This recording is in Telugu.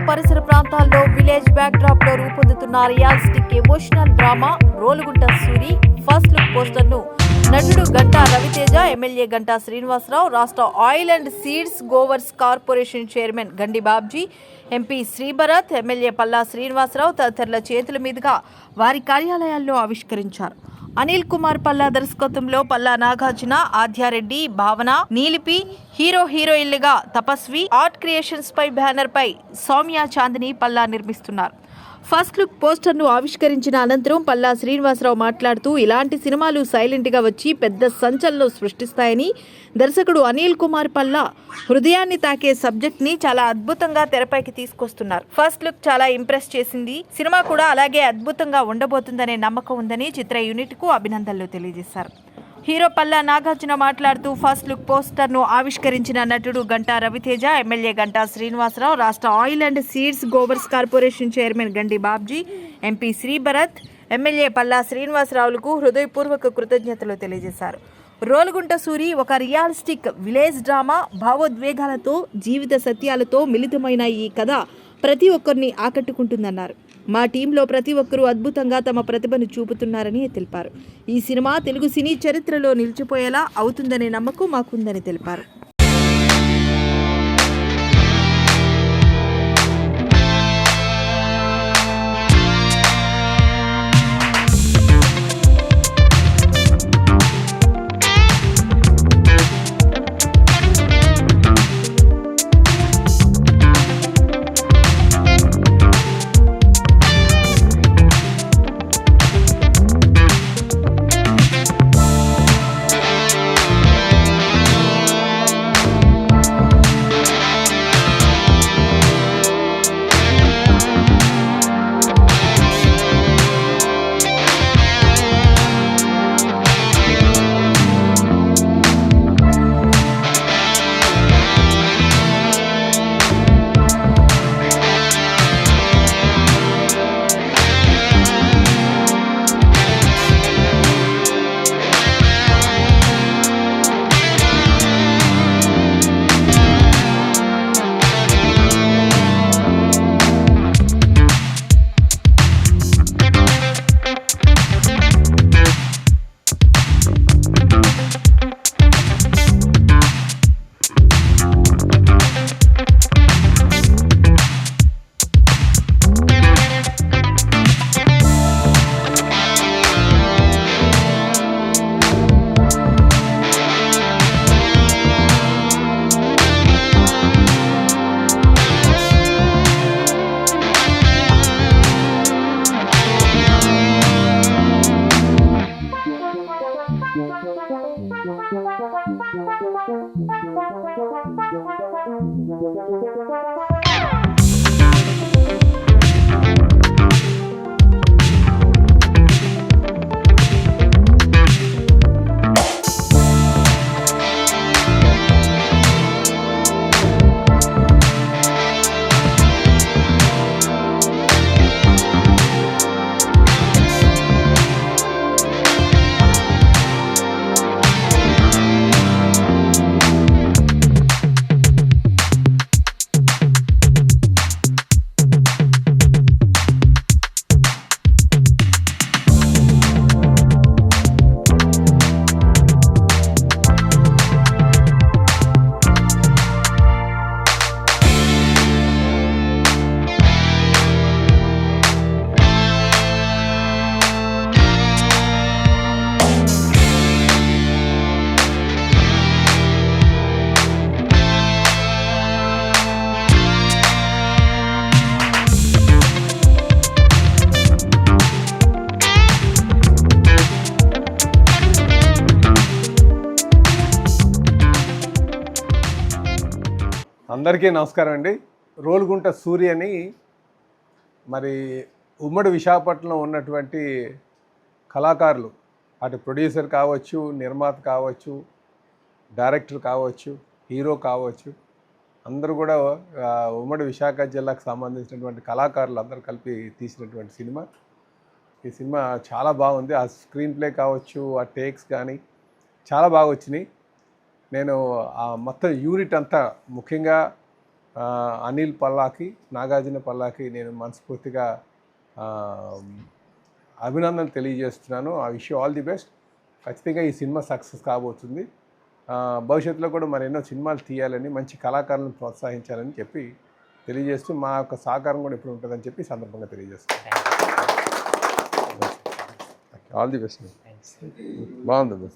పరిసర ప్రాంతాల్లో విలేజ్ బ్యాక్ డ్రాప్లో రూపొందుతున్న realistic emotional drama Rolugunta Suri first look పోస్టర్ను నటుడు గంటా రవితేజ ఎమ్మెల్యే గంటా శ్రీనివాసరావు రాష్ట్ర oil and seeds growers corporation chairman Gandi Babji MP Sribharat MLA Palla Srinivasarao తదితరుల చేతుల మీదుగా వారి కార్యాలయాల్లో ఆవిష్కరించారు. అనిల్ కుమార్ పల్లా దర్శకత్వంలో పల్లా నాగార్జున ఆద్యారెడ్డి భావన నీలిపి హీరో హీరోయిన్లుగా తపస్వి ఆర్ట్ క్రియేషన్స్ పై బ్యానర్ పై సౌమ్య చాందిని పల్లా నిర్మిస్తున్నారు. ఫస్ట్ లుక్ పోస్టర్ను ఆవిష్కరించిన అనంతరం పల్లా శ్రీనివాసరావు మాట్లాడుతూ ఇలాంటి సినిమాలు సైలెంట్గా వచ్చి పెద్ద సంచలనం సృష్టిస్తాయని దర్శకుడు అనిల్ కుమార్ పల్లా హృదయాన్ని తాకే సబ్జెక్ట్ని చాలా అద్భుతంగా తెరపైకి తీసుకొస్తున్నారు. ఫస్ట్ లుక్ చాలా ఇంప్రెస్ చేసింది. సినిమా కూడా అలాగే అద్భుతంగా ఉండబోతుందనే నమ్మకం ఉందని చిత్ర యూనిట్కు అభినందనలు తెలియజేశారు. హీరో పల్లా నాగార్జున మాట్లాడుతూ ఫస్ట్ లుక్ పోస్టర్ను ఆవిష్కరించిన నటుడు గంటా రవితేజ ఎమ్మెల్యే గంటా శ్రీనివాసరావు రాష్ట్ర oil and seeds growers corporation chairman Gandi Babji MP Sribharat MLA Palla శ్రీనివాసరావులకు హృదయపూర్వక కృతజ్ఞతలు తెలియజేశారు. రోలుగుంట సూరి ఒక రియాలిస్టిక్ విలేజ్ డ్రామా భావోద్వేగాలతో జీవిత సత్యాలతో మిళితమైన ఈ కథ ప్రతి ఒక్కరిని ఆకట్టుకుంటుందన్నారు. మా టీంలో ప్రతి ఒక్కరూ అద్భుతంగా తమ ప్రతిభను చూపుతున్నారని తెలిపారు. ఈ సినిమా తెలుగు సినీ చరిత్రలో నిలిచిపోయేలా అవుతుందనే నమ్మకం మాకుందని తెలిపారు. Thank you. అందరికీ నమస్కారం అండి. రోలుగుంట సూర్య అని మరి ఉమ్మడి విశాఖపట్నంలో ఉన్నటువంటి కళాకారులు అటు ప్రొడ్యూసర్ కావచ్చు నిర్మాత కావచ్చు డైరెక్టర్ కావచ్చు హీరో కావచ్చు అందరూ కూడా ఉమ్మడి విశాఖ జిల్లాకు సంబంధించినటువంటి కళాకారులు అందరూ కలిపి తీసినటువంటి సినిమా. ఈ సినిమా చాలా బాగుంది. ఆ స్క్రీన్ ప్లే కావచ్చు ఆ టేక్స్ కానీ చాలా బాగా వచ్చినాయి. నేను ఆ మొత్తం యూనిట్ అంతా ముఖ్యంగా అనిల్ పల్లాకి నాగార్జున పల్లాకి నేను మనస్ఫూర్తిగా అభినందనలు తెలియజేస్తున్నాను. ఆ విషయం ఆల్ ది బెస్ట్. ఖచ్చితంగా ఈ సినిమా సక్సెస్ కాబోతుంది. భవిష్యత్తులో కూడా మరి ఎన్నో సినిమాలు తీయాలని మంచి కళాకారులను ప్రోత్సహించాలని చెప్పి తెలియజేస్తూ మా యొక్క సహకారం కూడా ఎప్పుడు ఉంటుందని చెప్పి సందర్భంగా తెలియజేస్తాను ఆల్ ది బెస్ట్ బాగుంది.